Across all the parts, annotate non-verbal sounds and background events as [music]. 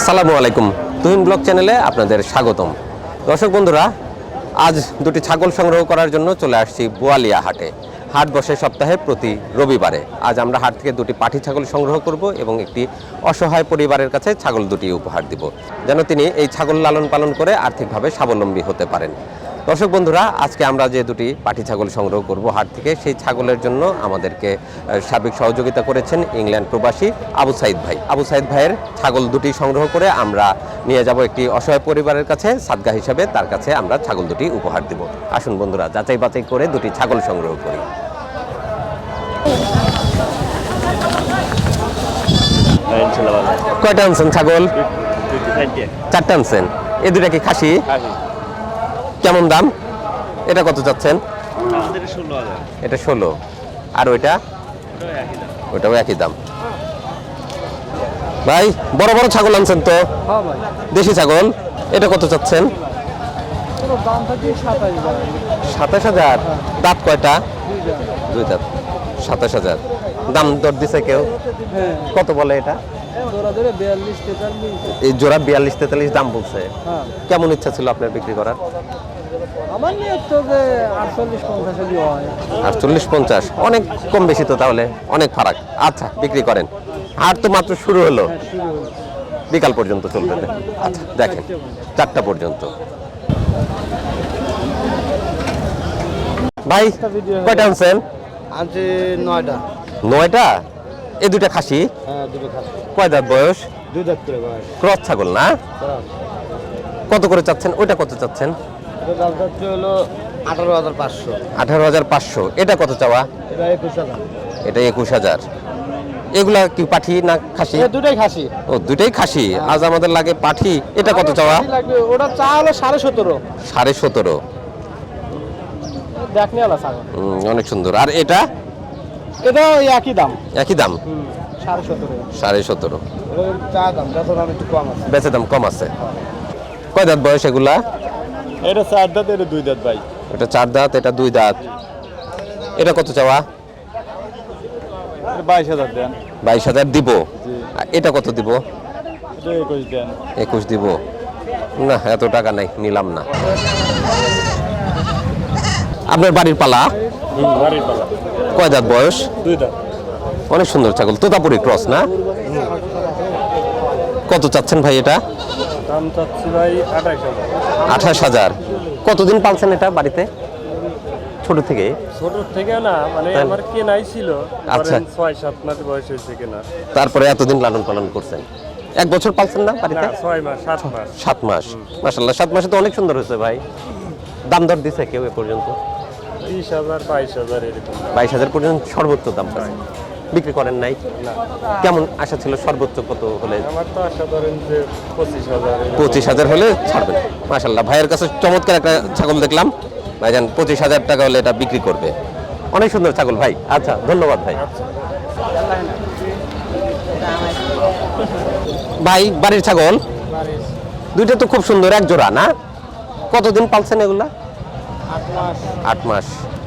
আসসালামু আলাইকুম। তুহিন ব্লগ চ্যানেলে আপনাদের স্বাগতম। দর্শক বন্ধুরা, আজ দুটি ছাগল সংগ্রহ করার জন্য চলে আসছি বোয়ালিয়া হাটে। হাট বসে সপ্তাহে প্রতি রবিবারে। আজ আমরা হাট থেকে দুটি পাঠি ছাগল সংগ্রহ করব এবং একটি অসহায় পরিবারের কাছে ছাগল দুটি উপহার দিব। যেন তিনি এই ছাগল লালন পালন করে আর্থিকভাবে স্বাবলম্বী হতে পারেন। দর্শক বন্ধুরা আজকে আমরা যে দুটি পাঠি ছাগল সংগ্রহ করব হাট থেকে সেই ছাগলের জন্য আমাদেরকে সার্বিক সহযোগিতা করেছেন ইংল্যান্ড প্রবাসী আবু সাইদ ভাই। আবু সাইদ ভাইয়ের ছাগল দুটি সংগ্রহ করে আমরা নিয়ে যাব একটি অসহায় পরিবারের কাছে সাদগা হিসাবে তার কাছে আমরা ছাগল দুটি উপহার দিব। আসুন বন্ধুরা যাচাই বাছাই করে দুটি ছাগল সংগ্রহ করি। কয়টা আনছেন ছাগল? চারটা আনছেন। এ দুটা কি খাসি। কেমন দাম? এটা কত চাচ্ছেন? এটা ষোলো আর ওইটা? ওইটাও একই দাম। ভাই বড় বড় ছাগল আনছেন তো? হ্যাঁ দেশি ছাগল। এটা কত চাচ্ছেন? সাতাশ হাজার। দাঁত কয়টা? দুই দাঁত। সাতাশ হাজার। দাম দর দিছে কেউ? হ্যাঁ। কত বলে এটা? এই জোড়া বিয়াল্লিশ তেতাল্লিশ দাম বলছে। হ্যাঁ। কেমন ইচ্ছা ছিল আপনার বিক্রি করার? আমার নিয়ে তো যে আটচল্লিশ পঞ্চাশ হয়। আর চল্লিশ পঞ্চাশ অনেক কম বেশি তো তাহলে অনেক ফারাক। আচ্ছা বিক্রি করেন। আর তো মাত্র শুরু হলো। হ্যাঁ বিকাল পর্যন্ত চলবে। আচ্ছা দেখেন চারটা পর্যন্ত। ভাই কয়টা আনছেন? আনছে নয়টা। নয়টা? এই দুটা খাসি? হ্যাঁ খাসি। কয় দাঁত বয়স? দুই দাঁত করে বয়স। ক্রস ছাগল না? কত করে চাচ্ছেন? ওইটা কত চাচ্ছেন? হলো আঠারো হাজার পাঁচশো। আঠারো হাজার পাঁচশো। এটা কত চাওয়া? এটা একুশ হাজার। এগুলা কি পাঠি না খাসি? দুটাই খাসি। ও দুটাই খাসি? আজ আমাদের লাগে পাঠি। এটা কত চাওয়া? ওটা চা হলো সাড়ে সতেরো। সাড়ে সতেরো। অনেক সুন্দর। আর এটা? এটা একই দাম। একই দাম? সাড়ে সতেরো। বেচে দাম কম আছে। কয় দাঁত বয়স এগুলা? এটা চার দাঁত এটা দুই দাঁত ভাই। এটা চার দাঁত এটা দুই দাঁত। এটা কত চাওয়া? বাইশ হাজার দেন। বাইশ হাজার দিব। এটা কত দিব? একুশ দেন। একুশ দিব। না এত টাকা নাই নিলাম না। আপনার বাড়ির পালা? কয় দাঁত বয়স? দুই অনেক সুন্দর ছাগল তোতাপুরি ক্রস না? কত চাচ্ছেন ভাই এটা? দাম চাচ্ছি ভাই আঠাইশ হাজার। আঠাশ হাজার। কতদিন পালছেন এটা বাড়িতে? ছোট থেকে? ছোট থেকে না মানে? আমার কেনাই ছিল। আচ্ছা। ছয় সাত মাস বয়স হয়েছে কেনা। তারপরে এতদিন লালন পালন করছেন। এক বছর পালছেন না না বাড়িতে ছয় মাস সাত মাস। সাত মাস। মাসাল্লাহ সাত মাসে তো অনেক সুন্দর হয়েছে ভাই। দাম দর দিছে কেউ এ পর্যন্ত? বিশ হাজার বাইশ হাজার এরকম। বাইশ হাজার পর্যন্ত সর্বোচ্চ দাম পাচ্ছে। বিক্রি করেন নাই? কেমন আশা ছিল সর্বোচ্চ কত হলে? আমার তো আশা ধরেন যে পঁচিশ হাজার এরকম। পঁচিশ হাজার হলে ছাড়বেন। মাসাল্লাহ ভাইয়ের কাছে চমৎকার একটা ছাগল দেখলাম। ভাই ভাইজান পঁচিশ হাজার টাকা হলে এটা বিক্রি করবে। অনেক সুন্দর ছাগল ভাই। আচ্ছা ধন্যবাদ ভাই। ভাই বাড়ির ছাগল? দুইটা তো খুব সুন্দর এক জোড়া না? কতদিন পালছেন এগুলা? আট মাস।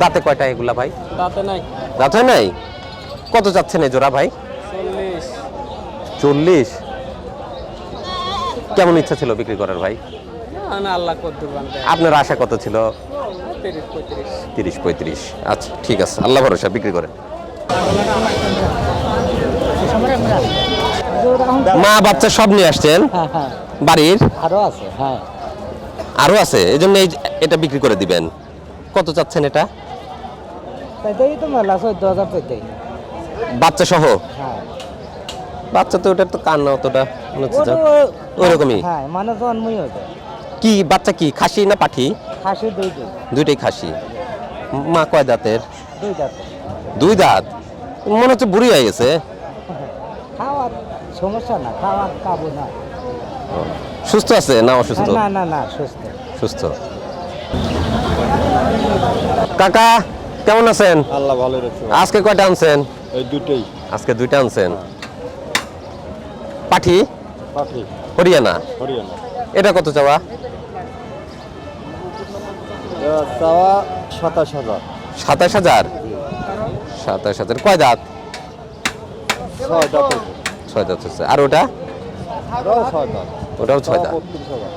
দাঁতে কয়টা এগুলা ভাই? দাঁতে নাই। দাঁত নাই? কত চাচ্ছেন এই জোড়া ভাই? চল্লিশ। কেমন ইচ্ছা ছিল বিক্রি করার ভাই? আপনার আশা কত ছিল? তিরিশ পঁয়ত্রিশ। আচ্ছা ঠিক আছে। আল্লাহ ভরসা বিক্রি করেন। মা বাচ্চা সব নিয়ে আসছেন? হ্যাঁ হ্যাঁ। বাড়ির? আরও আছে হ্যাঁ। আরও আছে? এই জন্য এই- এটা বিক্রি করে দিবেন। কত চাচ্ছেন এটা? তো মেলা চোদ্দ হাজার বাচ্চা সহ? হ্যাঁ। বাচ্চা তো ওটার তো কান্না অতটা মনে হচ্ছে। ওটা- ওরকমই হ্যাঁ মানে জন্মই হতো কি বাচ্চা কি খাসি না পাঠি খাসি দুই দুই দুইটাই খাসি। মা কয় দাঁতের? দুই দাঁত। দুই দাঁত? মনে হচ্ছে বুড়ি হয়ে গেছে। খাওয়ার সমস্যা না খাওয়ার কাবু না। সুস্থ আছে না অসুস্থ? না না না সুস্থ। সুস্থ। কাকা কেমন আছেন? আল্লাহ ভালো রাখছে আজকে কয়টা আনছেন? এই দুটোই আজকে দুইটা আনছেন। পাঠি? পাখি হরিয়ানা? হরিয়ানা। এটা কত চাওয়া? চাওয়া সাতাশ হাজার। সাতাশ হাজার? সাতাশ হাজার। কয় দাঁত? ছয় দাঁত ছয় দাঁত হচ্ছে আর ওটা? ছয় দাঁত। ওটাও ছয় দাঁত। হাজার।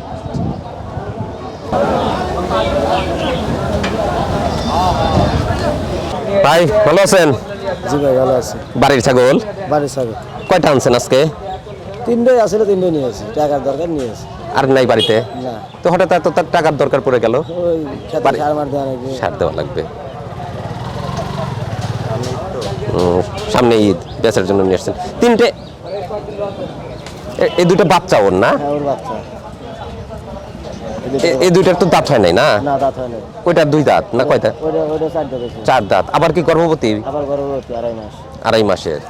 ভাই ভালো আছেন? জি ভাই ভালো আছে। বাড়ির ছাগল? বাড়ির ছাগল। কয়টা আনছেন আজকে? তিনটাই আসলে তিনটে নিয়ে আসি টাকার দরকার নিয়ে আসি। আর নাই বাড়িতে? না। তো হঠাৎ এত তার টাকার দরকার পড়ে গেল? সার দেওয়া লাগবে। সামনে ঈদ বেচার জন্য নিয়ে আসছেন। তিনটে এই দুটো বাচ্চা ওর না? হ্যাঁ ওর বাচ্চা। এই দুইটার তো দাঁত হয় নাই না? না দাঁত হয় না ওইটা দুই দাঁত? না কয়টা? ওইটা ওইটা চার দাঁত চার দাঁত। আবার কি গর্ভবতী? আবার গর্ভবতী আড়াই মাস। আড়াই মাসের।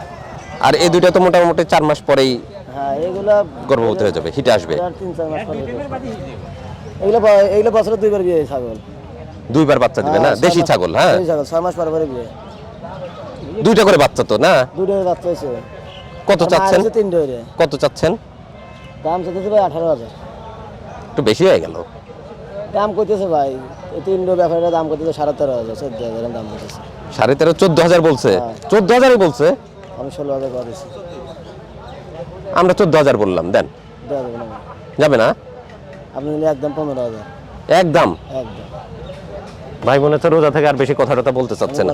আর এই দুইটা তো মোটামুটি চার মাস পরেই হ্যাঁ এগুলা গর্ভবতী হয়ে যাবে হিটে আসবে। তিন চার মাস পরে এগুলো এগুলো বছরে দুইবার বিয়ে ছাগল। দুইবার বাচ্চা দিবে না? হ্যাঁ, দেশি ছাগল হ্যাঁ? ছাগল ছয় মাস পরে পরে বিয়ে। দুইটা করে বাচ্চা তো না? দুটো বাচ্চা হয়েছে। কত চাচ্ছেন? তিনটে কত চাচ্ছেন? দাম চাইতেছে ভাই আঠারো হাজার। একটু বেশি হয়ে গেল। দাম করতেছে ভাই এই তিনটে ব্যাপারটা দাম করতেছে সাড়ে তেরো হাজার চোদ্দ হাজার দাম করতেছে সাড়ে তেরো চোদ্দ হাজার বলছে? হ্যাঁ। চোদ্দ হাজারই বলছে? আমি ষোলো হাজার করেছি আমরা চোদ্দ হাজার বললাম দেন। যাবে না? আপনি নিলে একদম পনেরো হাজার। একদম? একদম। ভাই মনে হচ্ছে রোজা থেকে আর বেশি কথা টথা বলতে চাচ্ছে না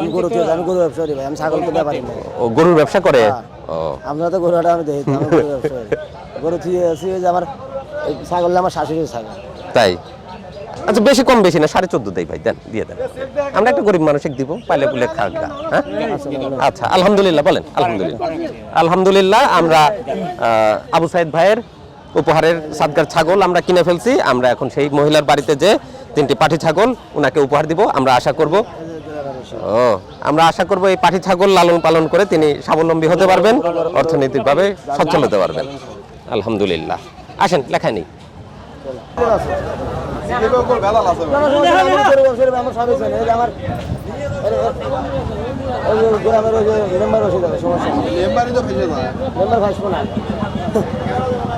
আমি গরু আমি গরু ব্যবসা করি ভাই আমি ছাগল কিনতে পারি না। ও গরুর ব্যবসা করে? হ্যাঁ। ও। আপনারা তো গরুটা আমি দেখি [laughs] গরু ব্যবসা করি গরু তুই আছি ওই যে আমার ছাগল আমার শাশুড়ির ছাগল। তাই? আচ্ছা বেশি কম বেশি না সাড়ে চোদ্দ দেই ভাই দেন দিয়ে দেন। আমরা একটা গরিব মানুষকে দিব পাইলে পুলে খাক গা, হ্যাঁ? আচ্ছা আলহামদুলিল্লাহ বলেন আলহামদুলিল্লাহ। আলহামদুলিল্লাহ আমরা আবু সাইদ ভাইয়ের উপহারের সাদগার ছাগল আমরা কিনে ফেলছি। আমরা এখন সেই মহিলার বাড়িতে যে তিনটি পাঠি ছাগল ওনাকে উপহার দিব। আমরা আশা করব ও আমরা আশা করব এই পাঠি ছাগল লালন পালন করে তিনি স্বাবলম্বী হতে পারবেন অর্থনৈতিকভাবে সচ্ছল হতে পারবেন। আলহামদুলিল্লাহ। আসেন লেখায় নেই।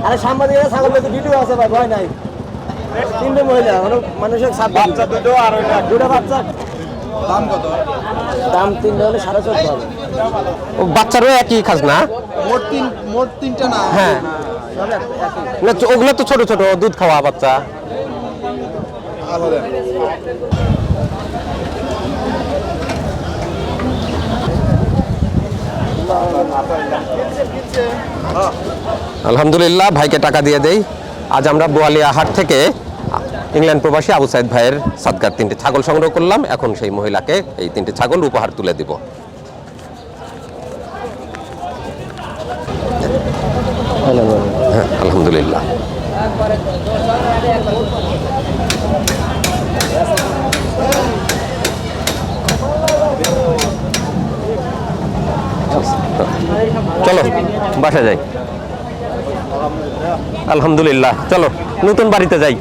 আরে সাংবাদিক ছাগল ভিডিও আছে ভাই ভয় নাই। তিনটে মহিলা মানে মানুষের বাচ্চা দুটো আর দুটো বাচ্চা। দাম কত? দাম তিনটে হলে সাড়ে চোদ্দ হবে। বাচ্চারও একই খাজনা? মোট তিন মোট তিনটা না? হ্যাঁ। না, ওগুলো তো ছোট ছোট, দুধ খাওয়া বাচ্চা। আলহামদুলিল্লাহ, ভাইকে টাকা দিয়ে দেই। আজ আমরা বোয়ালিয়া হাট থেকে ইংল্যান্ড প্রবাসী আবু সাইদ ভাইয়ের সাদগার তিনটে ছাগল সংগ্রহ করলাম। এখন সেই মহিলাকে এই তিনটে ছাগল উপহার তুলে দিব হ্যাঁ আলহামদুলিল্লাহ। চলো বাসা যাই। আলহামদুলিল্লাহ চলো নতুন বাড়িতে যাই।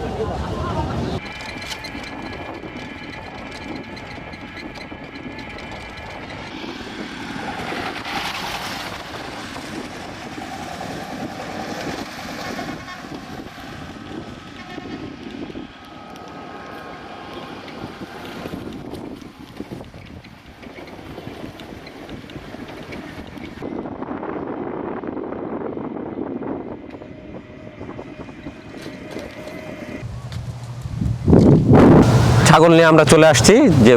ছাগল নিয়ে আমরা চলে আসছি যে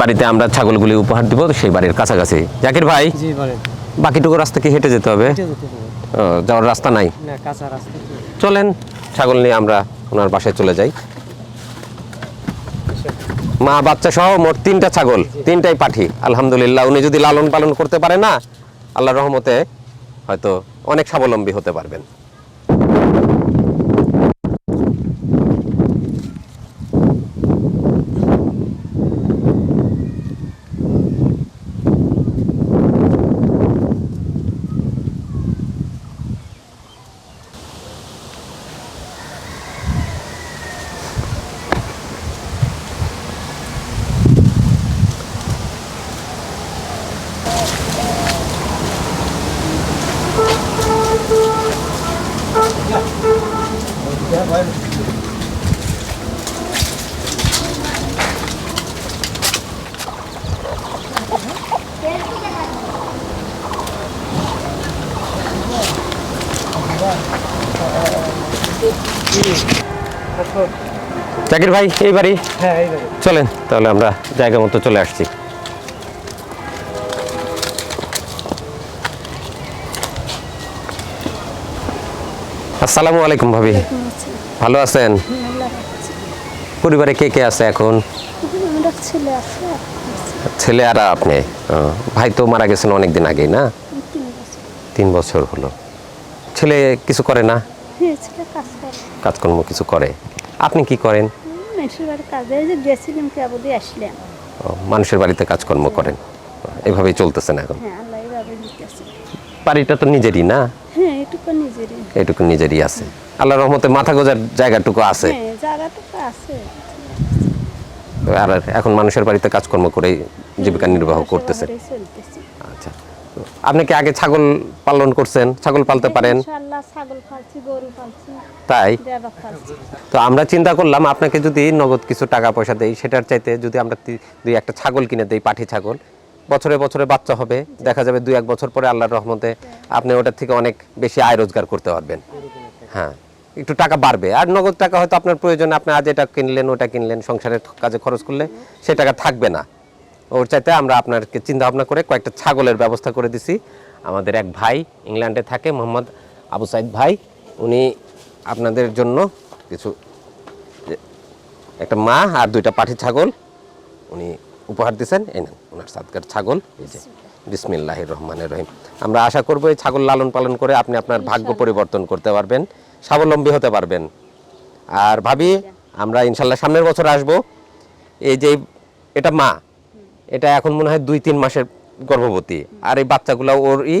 বাড়িতে আমরা ছাগলগুলি উপহার দিব সেই বাড়ির কাছাকাছি। জাকির ভাই বাকিটুকু রাস্তা কি হেঁটে যেতে হবে? যাওয়ার রাস্তা নাই? চলেন ছাগল নিয়ে আমরা ওনার বাসায় চলে যাই। মা বাচ্চা সহ মোট তিনটা ছাগল তিনটাই পাঠি। আলহামদুলিল্লাহ উনি যদি লালন পালন করতে পারে না আল্লাহ রহমতে হয়তো অনেক স্বাবলম্বী হতে পারবেন। জাকির ভাই এই বাড়ি? হ্যাঁ এই বাড়ি। চলেন তাহলে আমরা জায়গা মতো চলে আসছি। আসসালামু আলাইকুম ভাবি। ভালো আছেন? পরিবারে কে কে আছে এখন? ছেলে আর আপনি? ভাই তো মারা গেছেন অনেক দিন আগেই না? তিন বছর হলো। ছেলে কিছু করে না? কাজকর্ম কিছু করে? আপনি কি করেন? মানুষের বাড়িতে কাজকর্ম করেন। এভাবেই চলতেছেন এখন। হ্যাঁ বাড়িটা তো নিজেরই না? হ্যাঁ এটুকু নিজেরই। এটুকু নিজেরই আছে। আল্লাহ রহমতে মাথা গোজার জায়গাটুকু আছে। হ্যাঁ জায়গাটুকু আছে। আর এখন মানুষের বাড়িতে কাজকর্ম করে জীবিকা নির্বাহ চলতেছে। আচ্ছা। আপনি কি আগে ছাগল পালন করছেন? ছাগল পালতে পারেন? তাই? তো আমরা চিন্তা করলাম আপনাকে যদি নগদ কিছু টাকা পয়সা দেই সেটার চাইতে যদি আমরা দুই একটা ছাগল কিনে দেই পাঠি ছাগল বছরে বছরে বাচ্চা হবে। দেখা যাবে দুই এক বছর পরে আল্লাহর রহমতে আপনি ওটার থেকে অনেক বেশি আয় রোজগার করতে পারবেন। হ্যাঁ একটু টাকা বাড়বে। আর নগদ টাকা হয়তো আপনার প্রয়োজনে আপনি আজ এটা কিনলেন, ওটা কিনলেন, সংসারের কাজে খরচ করলে সে টাকা থাকবে না। ওর চাইতে আমরা আপনাকে চিন্তা ভাবনা করে কয়েকটা ছাগলের ব্যবস্থা করে দিছি। আমাদের এক ভাই ইংল্যান্ডে থাকে, মোহাম্মদ আবু সাইদ ভাই। উনি আপনাদের জন্য কিছু একটা মা আর দুইটা পাঠি ছাগল। উনি উপহার দিয়েছেন এই নেন ওনার সাদকার ছাগল। এই যে বিসমিল্লাহ। রহমানের রহিম। আমরা আশা করব এই ছাগল লালন পালন করে আপনি আপনার ভাগ্য পরিবর্তন করতে পারবেন স্বাবলম্বী হতে পারবেন। আর ভাবি আমরা ইনশাল্লাহ সামনের বছর আসব। এই যে এটা মা এটা এখন মনে হয় দুই তিন মাসের গর্ভবতী। আর এই বাচ্চাগুলো ওর ই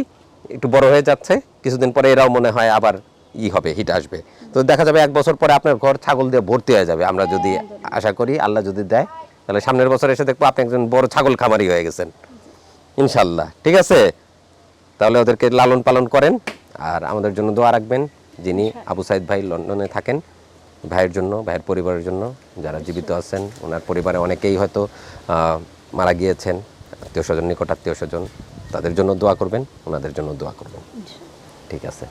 একটু বড় হয়ে যাচ্ছে। কিছুদিন পরে এরাও মনে হয় আবার ই হবে হিট আসবে। তো দেখা যাবে এক বছর পরে আপনার ঘর ছাগল দিয়ে ভর্তি হয়ে যাবে। আমরা যদি আশা করি আল্লাহ যদি দেয় তাহলে সামনের বছর এসে দেখব আপনি একজন বড় ছাগল খামারি হয়ে গেছেন। ইনশাল্লাহ ঠিক আছে? তাহলে ওদেরকে লালন পালন করেন আর আমাদের জন্য দোয়া রাখবেন যিনি আবু সাইদ ভাই লন্ডনে থাকেন ভাইয়ের জন্য ভাইয়ের পরিবারের জন্য যারা জীবিত আছেন ওনার পরিবারে অনেকেই হয়তো মারা গিয়েছেন আত্মীয় স্বজন নিকট আত্মীয় স্বজন তাদের জন্য দোয়া করবেন ওনাদের জন্য দোয়া করবেন। ঠিক আছে?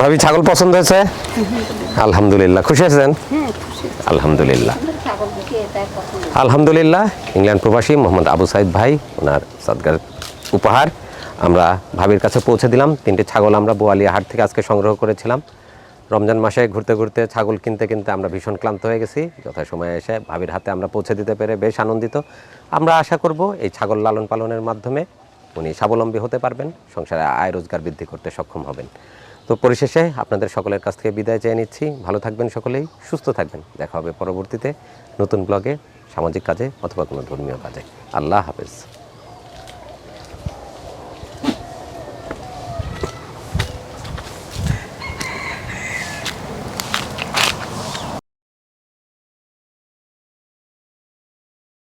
ভাবি ছাগল পছন্দ হয়েছে? আলহামদুলিল্লাহ। খুশি আছেন? আলহামদুলিল্লাহ। আলহামদুলিল্লাহ ইংল্যান্ড প্রবাসী মোহাম্মদ আবু সাইদ ভাই ওনার সদগার উপহার। আমরা ভাবির কাছে পৌঁছে দিলাম। তিনটে ছাগল আমরা বোয়ালিয়া হাট থেকে আজকে সংগ্রহ করেছিলাম। রমজান মাসে ঘুরতে ঘুরতে ছাগল কিনতে কিনতে আমরা ভীষণ ক্লান্ত হয়ে গেছি। যথাসময়ে এসে ভাবির হাতে আমরা পৌঁছে দিতে পেরে বেশ আনন্দিত। আমরা আশা করব এই ছাগল লালন পালনের মাধ্যমে উনি স্বাবলম্বী হতে পারবেন, সংসারে আয় রোজগার বৃদ্ধি করতে সক্ষম হবেন। তো পরিশেষে আপনাদের সকলের কাছ থেকে বিদায় চেয়ে নিচ্ছি। ভালো থাকবেন সকলেই, সুস্থ থাকবেন। দেখা হবে পরবর্তীতে নতুন ব্লগে, সামাজিক কাজে অথবা কোনো ধর্মীয় কাজে। আল্লাহ হাফেজ।